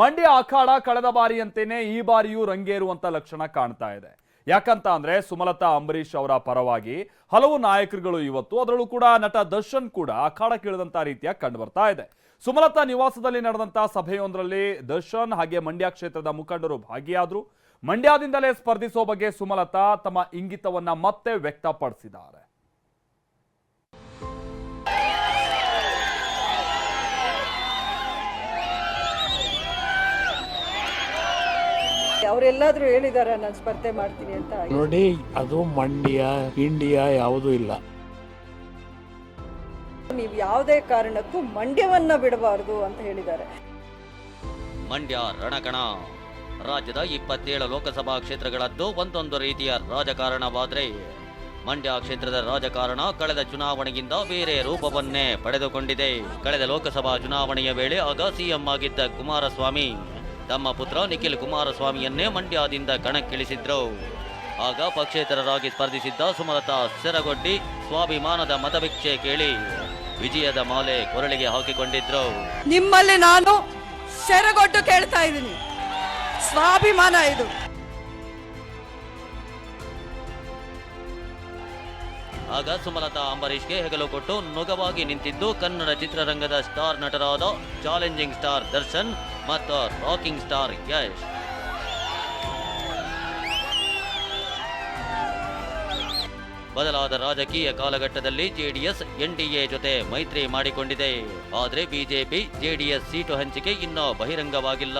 ಮಂಡ್ಯ ಅಖಾಡ ಕಳೆದ ಬಾರಿಯಂತೆಯೇ ಈ ಬಾರಿಯೂ ರಂಗೇರುವಂತ ಲಕ್ಷಣ ಕಾಣ್ತಾ ಇದೆ. ಯಾಕಂತ ಅಂದ್ರೆ ಸುಮಲತಾ ಅಂಬರೀಶ್ ಅವರ ಪರವಾಗಿ ಹಲವು ನಾಯಕರುಗಳು ಇವತ್ತು ಅದರಲ್ಲೂ ಕೂಡ ನಟ ದರ್ಶನ್ ಕೂಡ ಅಖಾಡಕ್ಕಿಳಿದಂತ ರೀತಿಯ ಕಂಡು ಬರ್ತಾ ಇದೆ. ಸುಮಲತಾ ನಿವಾಸದಲ್ಲಿ ನಡೆದಂತಹ ಸಭೆಯೊಂದರಲ್ಲಿ ದರ್ಶನ್ ಹಾಗೆ ಮಂಡ್ಯ ಕ್ಷೇತ್ರದ ಮುಖಂಡರು ಭಾಗಿಯಾದ್ರು. ಮಂಡ್ಯದಿಂದಲೇ ಸ್ಪರ್ಧಿಸೋ ಬಗ್ಗೆ ಸುಮಲತಾ ತಮ್ಮ ಇಂಗಿತವನ್ನ ಮತ್ತೆ ವ್ಯಕ್ತಪಡಿಸಿದ್ದಾರೆ. ಅವರೆಲ್ಲಾದ್ರೂ ಹೇಳಿದಾರ ನಾನು ಸ್ಪರ್ಧೆ ಮಾಡ್ತೀನಿ ಅಂತ ನೋಡಿ ಅದು ಮಂಡ್ಯ ಇಂಡಿಯಾ ಯಾವುದೂ ಇಲ್ಲ. ನೀವು ಯಾವುದೇ ಕಾರಣಕ್ಕೂ ಮಂಡ್ಯವನ್ನ ಬಿಡಬಾರದು ಅಂತ ಹೇಳಿದ್ದಾರೆ. ಮಂಡ್ಯ ರಣಕಣ. ರಾಜ್ಯದ ಇಪ್ಪತ್ತೇಳು ಲೋಕಸಭಾ ಕ್ಷೇತ್ರಗಳದ್ದು ಒಂದೊಂದು ರೀತಿಯ ರಾಜಕಾರಣವಾದ್ರೆ ಮಂಡ್ಯ ಕ್ಷೇತ್ರದ ರಾಜಕಾರಣ ಕಳೆದ ಚುನಾವಣೆಗಿಂತ ಬೇರೆ ರೂಪವನ್ನೇ ಪಡೆದುಕೊಂಡಿದೆ. ಕಳೆದ ಲೋಕಸಭಾ ಚುನಾವಣೆಯ ವೇಳೆ ಆಗ ಸಿಎಂ ಆಗಿದ್ದ ಕುಮಾರಸ್ವಾಮಿ ತಮ್ಮ ಪುತ್ರ ನಿಖಿಲ್ ಕುಮಾರಸ್ವಾಮಿಯನ್ನೇ ಮಂಡ್ಯದಿಂದ ಕಣಕ್ಕಿಳಿಸಿದ್ರು. ಆಗ ಪಕ್ಷೇತರರಾಗಿ ಸ್ಪರ್ಧಿಸಿದ್ದ ಸುಮಲತಾ ಸೆರಗೊಡ್ಡಿ ಸ್ವಾಭಿಮಾನದ ಮತಭಿಕ್ಷೆ ಕೇಳಿ ವಿಜಯದ ಮಾಲೆ ಕೊರಳಿಗೆ ಹಾಕಿಕೊಂಡಿದ್ರು. ನಿಮ್ಮಲ್ಲಿ ನಾನು ಸೆರಗೊಟ್ಟು ಕೇಳ್ತಾ ಇದ್ದೀನಿ. ಸ್ವಾಭಿಮಾನ ಇದು. ಆಗ ಸುಮಲತಾ ಅಂಬರೀಷ್ಗೆ ಹೆಗಲು ಕೊಟ್ಟು ನುಗವಾಗಿ ನಿಂತಿದ್ದು ಕನ್ನಡ ಚಿತ್ರರಂಗದ ಸ್ಟಾರ್ ನಟರಾದ ಚಾಲೆಂಜಿಂಗ್ ಸ್ಟಾರ್ ದರ್ಶನ್ ಮತ್ತು ರಾಕಿಂಗ್ ಸ್ಟಾರ್ ಯಶ್ ಬದಲಾದ ರಾಜಕೀಯ ಕಾಲಘಟ್ಟದಲ್ಲಿ ಜೆಡಿಎಸ್ ಎನ್ಡಿಎ ಜೊತೆ ಮೈತ್ರಿ ಮಾಡಿಕೊಂಡಿದೆ. ಆದರೆ ಬಿಜೆಪಿ ಜೆಡಿಎಸ್ ಸೀಟು ಹಂಚಿಕೆ ಇನ್ನೂ ಬಹಿರಂಗವಾಗಿಲ್ಲ.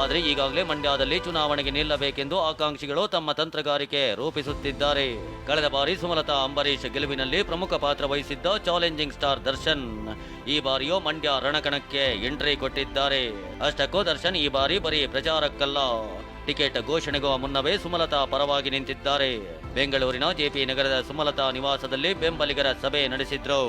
ಆದರೆ ಈಗಾಗಲೇ ಮಂಡ್ಯದಲ್ಲಿ ಚುನಾವಣೆಗೆ ನಿಲ್ಲಬೇಕೆಂದು ಆಕಾಂಕ್ಷಿಗಳು ತಮ್ಮ ತಂತ್ರಗಾರಿಕೆ ರೂಪಿಸುತ್ತಿದ್ದಾರೆ. ಕಳೆದ ಬಾರಿ ಸುಮಲತಾ ಅಂಬರೀಶ್ ಗೆಲುವಿನಲ್ಲಿ ಪ್ರಮುಖ ಪಾತ್ರ ವಹಿಸಿದ್ದ ಚಾಲೆಂಜಿಂಗ್ ಸ್ಟಾರ್ ದರ್ಶನ್ ಈ ಬಾರಿಯೂ ಮಂಡ್ಯ ರಣಕಣಕ್ಕೆ ಎಂಟ್ರಿ ಕೊಟ್ಟಿದ್ದಾರೆ. ಅಷ್ಟಕ್ಕೂ ದರ್ಶನ್ ಈ ಬಾರಿ ಬರೀ ಪ್ರಚಾರಕ್ಕಲ್ಲ. ಟಿಕೆಟ್ ಘೋಷಣೆಗೂ ಮುನ್ನವೇ ಸುಮಲತಾ ಪರವಾಗಿ ನಿಂತಿದ್ದಾರೆ. ಬೆಂಗಳೂರಿನ ಜೆಪಿ ನಗರದ ಸುಮಲತಾ ನಿವಾಸದಲ್ಲಿ ಬೆಂಬಲಿಗರ ಸಭೆ ನಡೆಸಿದ್ರು.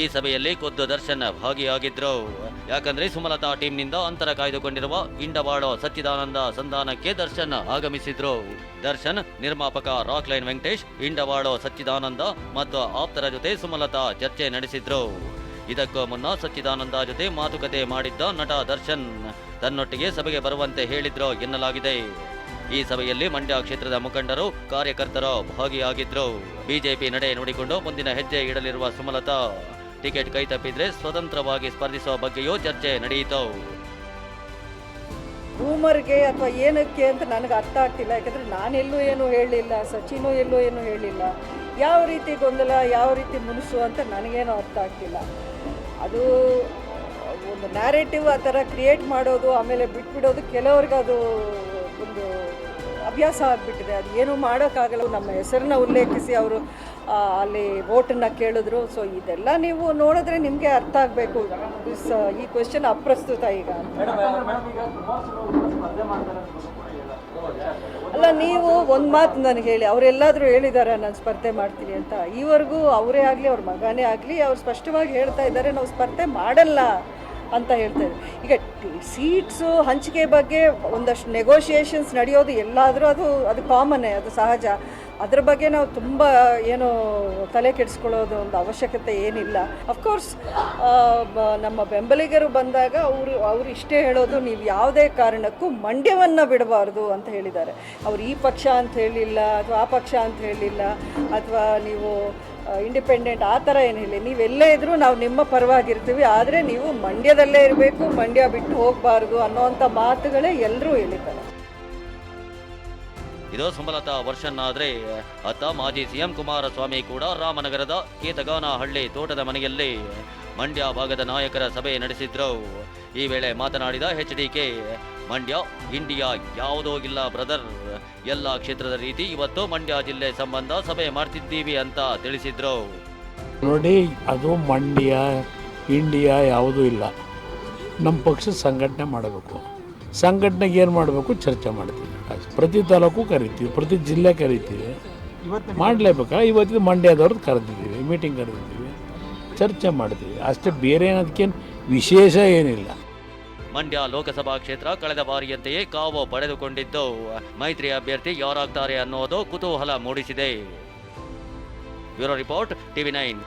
ಈ ಸಭೆಯಲ್ಲಿ ಖುದ್ದು ದರ್ಶನ್ ಭಾಗಿಯಾಗಿದ್ರು. ಯಾಕಂದ್ರೆ ಸುಮಲತಾ ಟೀಮ್ನಿಂದ ಅಂತರ ಕಾಯ್ದುಕೊಂಡಿರುವ ಇಂಡವಾಡೋ ಸಚ್ಚಿದಾನಂದ ಸಂಧಾನಕ್ಕೆ ದರ್ಶನ್ ಆಗಮಿಸಿದ್ರು. ದರ್ಶನ್, ನಿರ್ಮಾಪಕ ರಾಕ್ ಲೈನ್ ವೆಂಕಟೇಶ್, ಇಂಡವಾಡೋ ಸಚ್ಚಿದಾನಂದ ಮತ್ತು ಆಪ್ತರ ಜೊತೆ ಸುಮಲತಾ ಚರ್ಚೆ ನಡೆಸಿದ್ರು. ಇದಕ್ಕೂ ಮುನ್ನ ಸಚ್ಚಿದಾನಂದ ಜೊತೆ ಮಾತುಕತೆ ಮಾಡಿದ್ದ ನಟ ದರ್ಶನ್. ತನ್ನೊಟ್ಟಿಗೆ ಸಭೆಗೆ ಬರುವಂತೆ ಹೇಳಿದ್ರು ಎನ್ನಲಾಗಿದೆ. ಈ ಸಭೆಯಲ್ಲಿ ಮಂಡ್ಯ ಕ್ಷೇತ್ರದ ಮುಖಂಡರು ಕಾರ್ಯಕರ್ತರು ಭಾಗಿಯಾಗಿದ್ರು. ಬಿಜೆಪಿ ನಡೆ ನೋಡಿಕೊಂಡು ಮುಂದಿನ ಹೆಜ್ಜೆ ಇಡಲಿರುವ ಸುಮಲತಾ, ಟಿಕೆಟ್ ಕೈ ತಪ್ಪಿದ್ರೆ ಸ್ವತಂತ್ರವಾಗಿ ಸ್ಪರ್ಧಿಸುವ ಬಗ್ಗೆಯೂ ಚರ್ಚೆ ನಡೆಯಿತು. ರೂಮರ್ಗೆ ಅಥವಾ ಏನಕ್ಕೆ ಅಂತ ನನಗೆ ಅರ್ಥ ಆಗ್ತಿಲ್ಲ. ಯಾಕಂದರೆ ನಾನೆಲ್ಲೂ ಏನು ಹೇಳಲಿಲ್ಲ, ಸಚಿನೋ ಎಲ್ಲೂ ಏನು ಹೇಳಿಲ್ಲ ಯಾವ ರೀತಿ ಗೊಂದಲ, ಯಾವ ರೀತಿ ಮುನಿಸು ಅಂತ ನನಗೇನು ಅರ್ಥ ಆಗ್ತಿಲ್ಲ. ಅದು, ಒಂದು ನ್ಯಾರೇಟಿವ್ ಆ ಥರ ಕ್ರಿಯೇಟ್ ಮಾಡೋದು, ಆಮೇಲೆ ಬಿಟ್ಬಿಡೋದು, ಕೆಲವ್ರಿಗೆ ಅದು ಒಂದು ಅಭ್ಯಾಸ ಆಗಿಬಿಟ್ಟಿದೆ. ಅದು ಏನೂ ಮಾಡೋಕ್ಕಾಗಲ್ಲ. ನಮ್ಮ ಹೆಸರನ್ನ ಉಲ್ಲೇಖಿಸಿ ಅವರು ಅಲ್ಲಿ ವೋಟನ್ನು ಕೇಳಿದ್ರು. ಸೊ ಇದೆಲ್ಲ ನೀವು ನೋಡಿದ್ರೆ ನಿಮಗೆ ಅರ್ಥ ಆಗಬೇಕು. ಈ ಕ್ವೆಶನ್ ಅಪ್ರಸ್ತುತ ಈಗ ಅಲ್ಲ, ನೀವು ಒಂದು ಮಾತು ನನಗೆ ಹೇಳಿ. ಅವರೆಲ್ಲಾದರೂ ಹೇಳಿದ್ದಾರೆ ನಾನು ಸ್ಪರ್ಧೆ ಮಾಡ್ತೀನಿ ಅಂತ? ಈವರೆಗೂ ಅವರೇ ಆಗಲಿ, ಅವ್ರ ಮಗನೇ ಆಗಲಿ, ಅವ್ರು ಸ್ಪಷ್ಟವಾಗಿ ಹೇಳ್ತಾ ಇದ್ದಾರೆ ನಾವು ಸ್ಪರ್ಧೆ ಮಾಡಲ್ಲ ಅಂತ ಹೇಳ್ತಾ ಇದ್ದಾರೆ ಈಗ ಸೀಟ್ಸು ಹಂಚಿಕೆ ಬಗ್ಗೆ ಒಂದಷ್ಟು ನೆಗೋಷಿಯೇಷನ್ಸ್ ನಡೆಯೋದು ಎಲ್ಲಾದರೂ ಅದು ಅದು ಕಾಮನ್ನೇ ಅದು ಸಹಜ. ಅದ್ರ ಬಗ್ಗೆ ನಾವು ತುಂಬ ಏನು ತಲೆ ಕೆಡಿಸ್ಕೊಳ್ಳೋದು ಒಂದು ಅವಶ್ಯಕತೆ ಏನಿಲ್ಲ. ಅಫ್ಕೋರ್ಸ್ ನಮ್ಮ ಬೆಂಬಲಿಗರು ಬಂದಾಗ ಅವರು ಅವರು ಇಷ್ಟೇ ಹೇಳೋದು, ನೀವು ಯಾವುದೇ ಕಾರಣಕ್ಕೂ ಮಂಡ್ಯವನ್ನು ಬಿಡಬಾರ್ದು ಅಂತ ಹೇಳಿದ್ದಾರೆ. ಅವ್ರು ಈ ಪಕ್ಷ ಅಂತ ಹೇಳಿಲ್ಲ, ಅಥವಾ ಆ ಪಕ್ಷ ಅಂತ ಹೇಳಿಲ್ಲ, ಅಥವಾ ನೀವು ಇಂಡಿಪೆಂಡೆಂಟ್ ಆ ಥರ ಏನು ಹೇಳಿ. ನೀವೆಲ್ಲೇ ಇದ್ದರೂ ನಾವು ನಿಮ್ಮ ಪರವಾಗಿರ್ತೀವಿ, ಆದರೆ ನೀವು ಮಂಡ್ಯದಲ್ಲೇ ಇರಬೇಕು, ಮಂಡ್ಯ ಬಿಟ್ಟು ಹೋಗಬಾರ್ದು ಅನ್ನೋವಂಥ ಮಾತುಗಳೇ ಎಲ್ಲರೂ ಹೇಳಿದ್ದಾರೆ. ಇದು ಸುಮಲತಾ ವರ್ಷನ್ ಆದ್ರೆ ಅತ್ತ ಮಾಜಿ ಸಿಎಂ ಕುಮಾರಸ್ವಾಮಿ ಕೂಡ ರಾಮನಗರದ ಕೇತಗಾನಹಳ್ಳಿ ತೋಟದ ಮನೆಯಲ್ಲಿ ಮಂಡ್ಯ ಭಾಗದ ನಾಯಕರ ಸಭೆ ನಡೆಸಿದ್ರು. ಈ ವೇಳೆ ಮಾತನಾಡಿದ ಎಚ್ ಡಿಕೆ ಮಂಡ್ಯ, ಇಂಡಿಯಾ ಯಾವುದೋ ಇಲ್ಲ, ಬ್ರದರ್. ಎಲ್ಲ ಕ್ಷೇತ್ರದ ರೀತಿ ಇವತ್ತು ಮಂಡ್ಯ ಜಿಲ್ಲೆ ಸಂಬಂಧ ಸಭೆ ಮಾಡ್ತಿದ್ದೀವಿ ಅಂತ ತಿಳಿಸಿದ್ರು. ನೋಡಿ, ಅದು ಮಂಡ್ಯ, ಇಂಡಿಯಾ ಯಾವುದೂ ಇಲ್ಲ. ನಮ್ಮ ಪಕ್ಷ ಸಂಘಟನೆ ಮಾಡಬೇಕು. ಸಂಘಟನೆಗೆ ಏನು ಮಾಡಬೇಕು? ಚರ್ಚೆ ಮಾಡ್ತೀವಿ. ಪ್ರತಿ ತಾಲೂಕು ಕರಿತೀವಿ, ಪ್ರತಿ ಜಿಲ್ಲೆ ಕರಿತೀವಿ. ಮಾಡಲೇಬೇಕಾ ಇವತ್ತಿನ ಮಂಡ್ಯದವ್ರದ್ದು ಕರೆದಿದ್ದೀವಿ ಮೀಟಿಂಗ್ ಕರೆದಿದ್ದೀವಿ, ಚರ್ಚೆ ಮಾಡ್ತೀವಿ. ಅಷ್ಟೇ ಬೇರೆ ಏನದಕ್ಕೇನು ವಿಶೇಷ ಏನಿಲ್ಲ. ಮಂಡ್ಯ ಲೋಕಸಭಾ ಕ್ಷೇತ್ರ ಕಳೆದ ಬಾರಿಯಂತೆಯೇ ಕಾವು ಪಡೆದುಕೊಂಡಿದ್ದು. ಮೈತ್ರಿ ಅಭ್ಯರ್ಥಿ ಯಾರಾಗ್ತಾರೆ ಅನ್ನೋದು ಕುತೂಹಲ ಮೂಡಿಸಿದೆ. Bureau report TV nine.